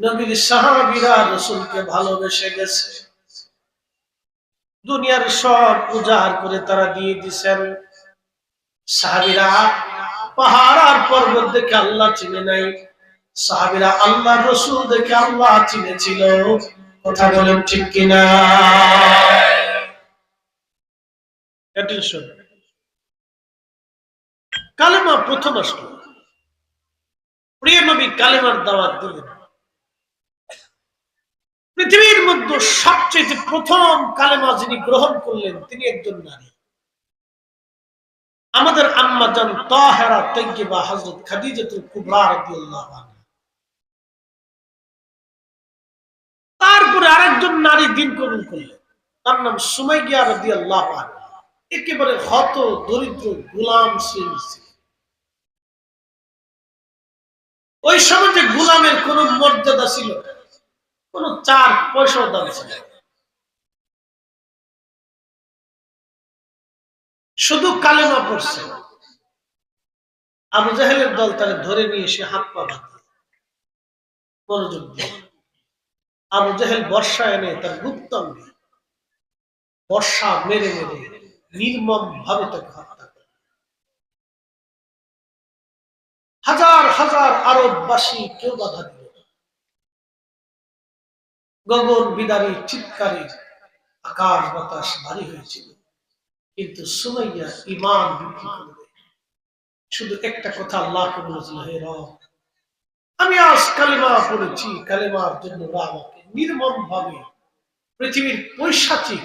নবীর সাহাবীরা রসুলকে ভালোবেসে গেছে। দুনিয়ার সব উজাড় করে তারা দিয়ে দিছেন। সাহাবীরা পাহাড় আর পর্বত দেখে আল্লাহ চিনে নাই। সাহাবীরা আল্লাহ রসুল দেখে আল্লাহ চিনেছিল। কথা বলেন ঠিক কিনা? কালেমা প্রথম আসলো। প্রিয় নবী কালেমার দাওয়াত দিলেন। পৃথিবীর মধ্যে সবচেয়ে প্রথম কালেমা যিনি গ্রহণ করলেন, তিনি একজন নারী। আমাদের আম্মা জান তাহেরা তৈবা হজরত খাদিজাতুল কুবরা তারপরে আরেকজন নারী দিন কবুল করলেন, তার নাম সুমাইয়া রাদিয়াল্লাহু আনহা। একেবারে হত, দরিদ্র, গোলাম ছিল। ওই সময় যে গোলামের কোন মর্যাদা ছিল না। কোন চার পয়সাও দাম ছিল। শুধু কালেমা পড়ছে। আবু জাহেলের দল তাকে ধরে নিয়ে এসে হাত পা মনোযোগ দিয়ে। আবু জাহেল বর্ষা এনে তার গুপ্তাঙ্গে বর্ষা মেরে মেরে নির্মম ভাবে তাকে হত্যা করে। হাজার হাজার আরববাসী কেউ বাধা দিল। গগন বিদারী চিৎকারে আকাশ বাতাস ভারী হয়েছিল কিন্তু সুমাইয়া ইমান শুধু একটা কথা আল্লাহকে বলেছিল, হে আমি আজ কালিমা পড়েছি কালিমার জন্য আমাকে নির্মম ভাবে পৃথিবীর পৈশাচিক,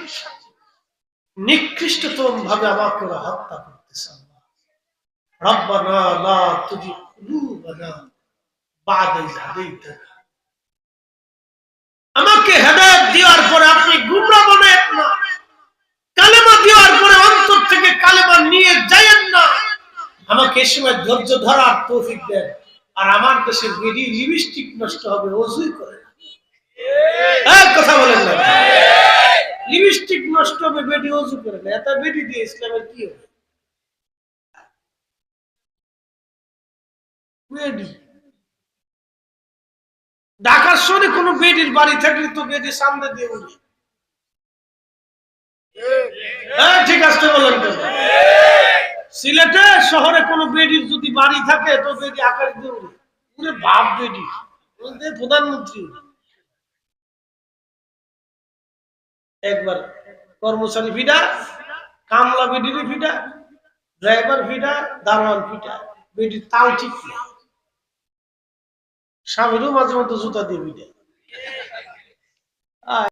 নিকৃষ্টতম ভাবে আমাকে হত্যা করতেছে আল্লাহ। রব্বানা লা তুজি কুলুবানা বাদা ইয হাদাইতানা। আমাকে হেদায়েত দেওয়ার পরে আপনি গুমরা বানায়েন না। কালেমা দেওয়ার পরে অন্তর থেকে কালেমা নিয়ে যায়েন না। আমাকে এ সময় ধৈর্য ধরার তৌফিক দেন। আর আমার দেশের বেরি লিপস্টিক নষ্ট হবে, অজুই করে এক কথা বলেন না। লিপস্টিক নষ্ট হবে বেডি অজু করে না। এত বেডি দিয়ে ইসলামের কি হবে? বেডি ঢাকার শহরে কোনো বেডির বাড়ি থাকলে তো বেডি সামনে দিয়ে উঠে হ্যাঁ ঠিক আছে, বলেন সিলেটে শহরে কোনো বেডির যদি বাড়ি থাকে তো বেডি আকাশ দিয়ে উড়ে উড়ে বাপ বেডি প্রধানমন্ত্রী। একবার কর্মচারী ফিডা কামলা বেডির ফিডা ড্রাইভার ফিডা দারোয়ান ফিডা বেডির তাল ঠিক না স্বামীরও মাঝে মধ্যে জুতা দিয়ে